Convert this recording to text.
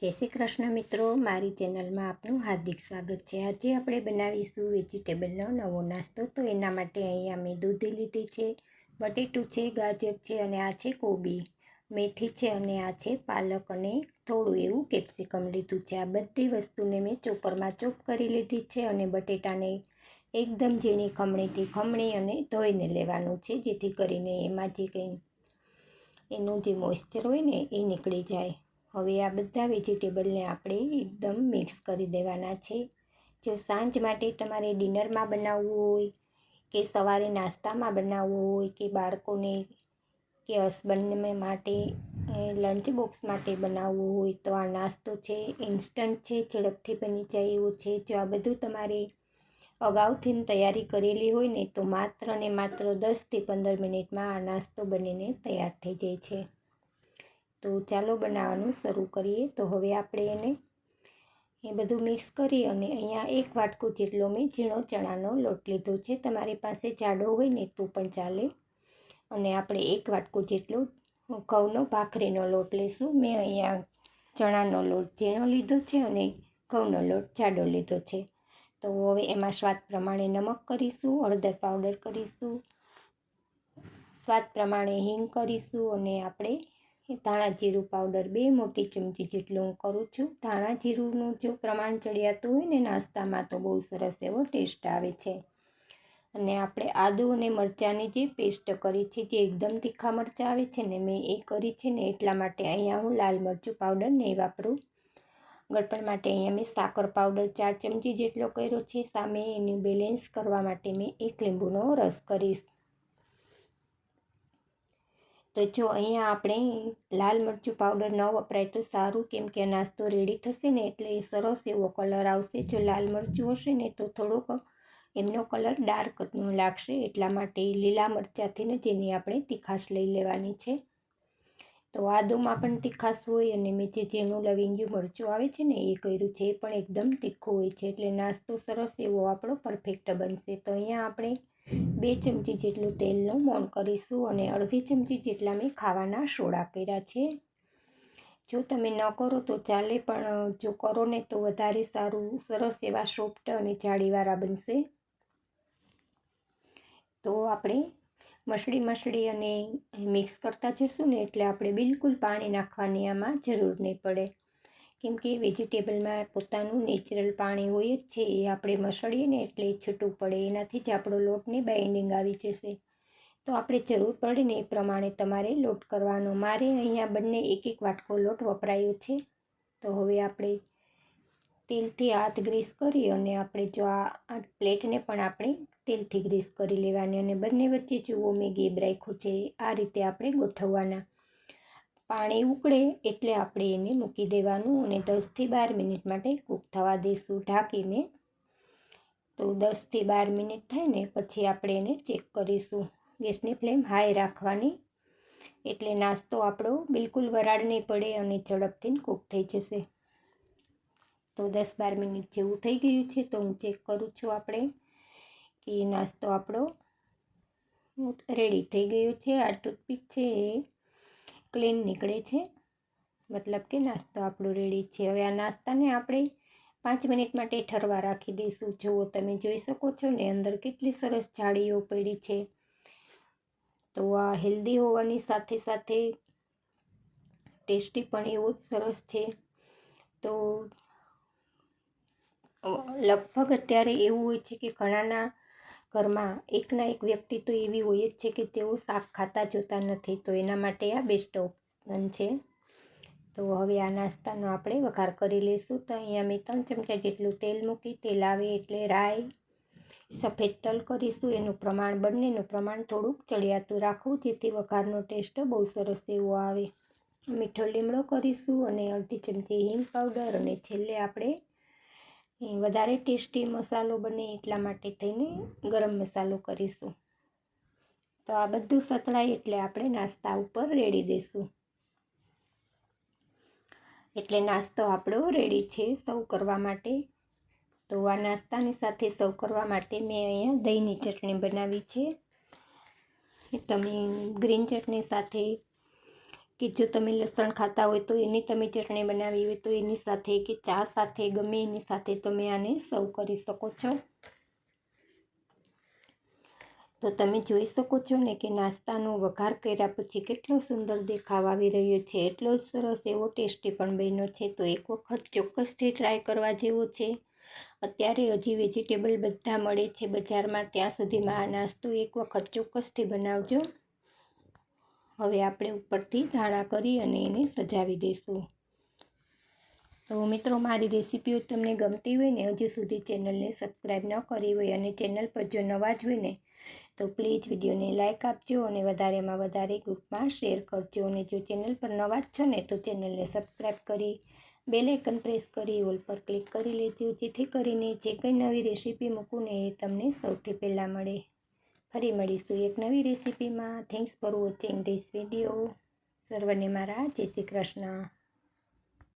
જય શ્રી કૃષ્ણ મિત્રો, મારી ચેનલમાં આપનું હાર્દિક સ્વાગત છે. આજે આપણે બનાવીશું વેજીટેબલનો નવો નાસ્તો. તો એના માટે અહીંયા મેં દૂધી લીધી છે, બટેટું છે, ગાજર છે અને આ છે કોબી. મેથી છે અને આ છે પાલક અને થોડું એવું કેપ્સિકમ લીધું છે. આ બધી વસ્તુને મેં ચોપરમાં ચોપ કરી લીધી છે અને બટેટાને એકદમ ઝીણી ખમણીથી ખમણી અને ધોઈને લેવાનું છે, જેથી કરીને એમાં જે કંઈ એનું જે મોઇશ્ચર હોય ને એ નીકળી જાય. હવે આ બધા વેજીટેબલને આપણે એકદમ મિક્સ કરી દેવાના છે. જો સાંજ માટે તમારે ડિનરમાં બનાવવું હોય, કે સવારે નાસ્તામાં બનાવવું હોય, કે બાળકોને, કે હસબન્ડને માટે લંચ બોક્સ માટે બનાવવું હોય, તો આ નાસ્તો છે, ઇન્સ્ટન્ટ છે, ઝડપથી બની જાય એવો છે. જો આ બધું તમારે અગાઉથી તૈયારી કરેલી હોય ને, તો માત્ર ને માત્ર દસથી પંદર મિનિટમાં આ નાસ્તો બનીને તૈયાર થઈ જાય છે. તો ચાલો બનાવવાનું શરૂ કરીએ. તો હવે આપણે એને એ બધું મિક્સ કરી અને અહીંયા એક વાટકું જેટલો મેં ઝીણો ચણાનો લોટ લીધો છે. તમારી પાસે જાડો હોય ને તો પણ ચાલે. અને આપણે એક વાટકું જેટલો ઘઉંનો ભાખરીનો લોટ લઈશું. મેં અહીંયા ચણાનો લોટ ઝીણો લીધો છે અને ઘઉંનો લોટ જાડો લીધો છે. તો હવે એમાં સ્વાદ પ્રમાણે નમક કરીશું, હળદર પાવડર કરીશું, સ્વાદ પ્રમાણે હિંગ કરીશું અને આપણે ધાણા જીરું પાવડર બે મોટી ચમચી જેટલું હું કરું છું. ધાણા જીરુંનું જો પ્રમાણ ચડિયાતું હોય ને નાસ્તામાં તો બહુ સરસ એવો ટેસ્ટ આવે છે. અને આપણે આદુ અને મરચાંની જે પેસ્ટ કરી છે, જે એકદમ તીખા મરચાં આવે છે ને, મેં એ કરી છે ને, એટલા માટે અહીંયા હું લાલ મરચું પાવડર નહીં વાપરું. ગળપણ માટે અહીંયા મેં સાકર પાવડર ચાર ચમચી જેટલો કર્યો છે. સામે એનું બેલેન્સ કરવા માટે મેં એક લીંબુનો રસ કરીશ. તો જો અહીંયા આપણે લાલ મરચું પાવડર ન વપરાય તો સારું, કેમ કે નાસ્તો રેડી થશે ને એટલે એ સરસ એવો કલર આવશે. જો લાલ મરચું હશે ને તો થોડોક એમનો કલર ડાર્કનો લાગશે, એટલા માટે લીલા મરચાંથી જેની આપણે તીખાશ લઈ લેવાની છે. તો આદુમાં પણ તીખાશ હોય અને મેં જે જેનું લવિંગ્યું મરચું આવે છે ને એ કર્યું છે, એ પણ એકદમ તીખું હોય છે, એટલે નાસ્તો સરસ એવો આપણો પરફેક્ટ બનશે. તો અહીંયા આપણે બે ચમચી જેટલું તેલનું મોણ કરીશું અને અડધી ચમચી જેટલા મેં ખાવાના સોડા કર્યા છે. જો તમે ન કરો તો ચાલે, પણ જો કરો ને તો વધારે સારું, સરસ એવા સોફ્ટ અને જાળીવાળા બનશે. તો આપણે મસળી મસળી અને મિક્સ કરતા જઈશું ને એટલે આપણે બિલકુલ પાણી નાખવાની આમાં જરૂર નહીં પડે. કેમ કે વેજીટેબલમાં પોતાનું નેચરલ પાણી હોય જ છે, એ આપણે મસળીએ ને એટલે છૂટું પડે, એનાથી જ આપણો લોટની બાઇન્ડિંગ આવી જશે. તો આપણે જરૂર પડે ને એ પ્રમાણે તમારે લોટ કરવાનો. મારે અહીંયા બંને એક એક વાટકો લોટ વપરાયો છે. તો હવે આપણે તેલથી હાથ ગ્રીસ કરી અને આપણે જો આ પ્લેટને પણ આપણે તેલથી ગ્રીસ કરી લેવાની અને બંને વચ્ચે જુઓ મેં ગેબ છે આ રીતે આપણે ગોઠવવાના. પાણી ઉકળે એટલે આપણે એને મૂકી દેવાનું અને દસથી બાર મિનિટ માટે કૂક થવા દઈશું ઢાંકીને. તો દસથી બાર મિનિટ થાય ને પછી આપણે એને ચેક કરીશું. ગેસની ફ્લેમ હાઈ રાખવાની. એટલે નાસ્તો આપણો બિલકુલ વરાળ નહીં પડે અને ઝડપથી કૂક થઈ જશે. તો દસ બાર મિનિટ જેવું થઈ ગયું છે તો હું ચેક કરું છું આપણે કે નાસ્તો આપણો રેડી થઈ ગયો છે. આ ટૂથપીક છે એ ક્લીન નીકળે છે. મતલબ કે નાસ્તો આપણો રેડી છે. હવે આ નાસ્તાને આપણે પાંચ મિનિટ માટે ઠરવા રાખી દઈશું. જુઓ તમે જોઈ શકો છો ને અંદર કેટલી સરસ જાળીઓ પડી છે. તો આ હેલ્ધી હોવાની સાથે સાથે ટેસ્ટી પણ એવું જ સરસ છે. તો લગભગ અત્યારે એવું હોય છે કે ઘણાના ઘરમાં એકના એક વ્યક્તિ તો એવી હોય જ છે કે તેઓ શાક ખાતા જોતા નથી. તો એના માટે આ બેસ્ટ ઓપ્શન છે. તો હવે આ નાસ્તાનો આપણે વઘાર કરી લઈશું. તો અહીંયા મેં ત્રણ ચમચા જેટલું તેલ મૂકી, તેલ આવે એટલે રાઈ સફેદ તલ કરીશું. એનું પ્રમાણ, બંનેનું પ્રમાણ થોડુંક ચડિયાતું રાખવું, જેથી વઘારનો ટેસ્ટ બહુ સરસ એવો આવે. મીઠો લીમડો કરીશું અને અડધી ચમચી હિંગ પાવડર અને છેલ્લે આપણે વધારે ટેસ્ટી મસાલો બને એટલા માટે થઈને ગરમ મસાલો કરીશું. તો આ બધું સતળાય એટલે આપણે નાસ્તા ઉપર રેડી દઈશું. એટલે નાસ્તો આપણો રેડી છે સૌ કરવા માટે. તો આ નાસ્તાની સાથે સૌ કરવા માટે મેં અહીંયા દહીંની ચટણી બનાવી છે. તમે ગ્રીન ચટણી સાથે કે જો તમે લસણ ખાતા હોય તો એની તમે ચટણી બનાવી હોય તો એની સાથે કે ચા સાથે, ગમે એની સાથે તમે આને સર્વ કરી શકો છો. તો તમે જોઈ શકો છો ને કે નાસ્તાનો વઘાર કર્યા પછી કેટલો સુંદર દેખાવ આવી રહ્યો છે. એટલો જ સરસ એવો ટેસ્ટી પણ બન્યો છે. તો એક વખત ચોક્કસથી ટ્રાય કરવા જેવો છે. અત્યારે હજી વેજીટેબલ બધા મળે છે બજારમાં. ત્યાં સુધીમાં આ નાસ્તો એક વખત ચોક્કસથી બનાવજો. હવે આપણે ઉપરથી ધાણા કરી અને એને સજાવી દઈશું. તો મિત્રો, મારી રેસીપીઓ તમને ગમતી હોય ને, હજુ સુધી ચેનલને સબસ્ક્રાઈબ ન કરી હોય અને ચેનલ પર જો નવા જ હોય ને, તો પ્લીઝ વિડીયોને લાઇક આપજો અને વધારેમાં વધારે ગ્રુપમાં શેર કરજો. અને જો ચેનલ પર નવા જ છો ને, તો ચેનલને સબસ્ક્રાઈબ કરી, બેલ આઇકન પ્રેસ કરી, ઓલ પર ક્લિક કરી લેજો, જેથી કરીને જે કંઈ નવી રેસીપી મૂકું ને, એ તમને સૌથી પહેલાં મળે. ફરી મળીશું એક નવી રેસીપીમાં. Thanks for watching this video સર્વને મારા જય શ્રી કૃષ્ણ.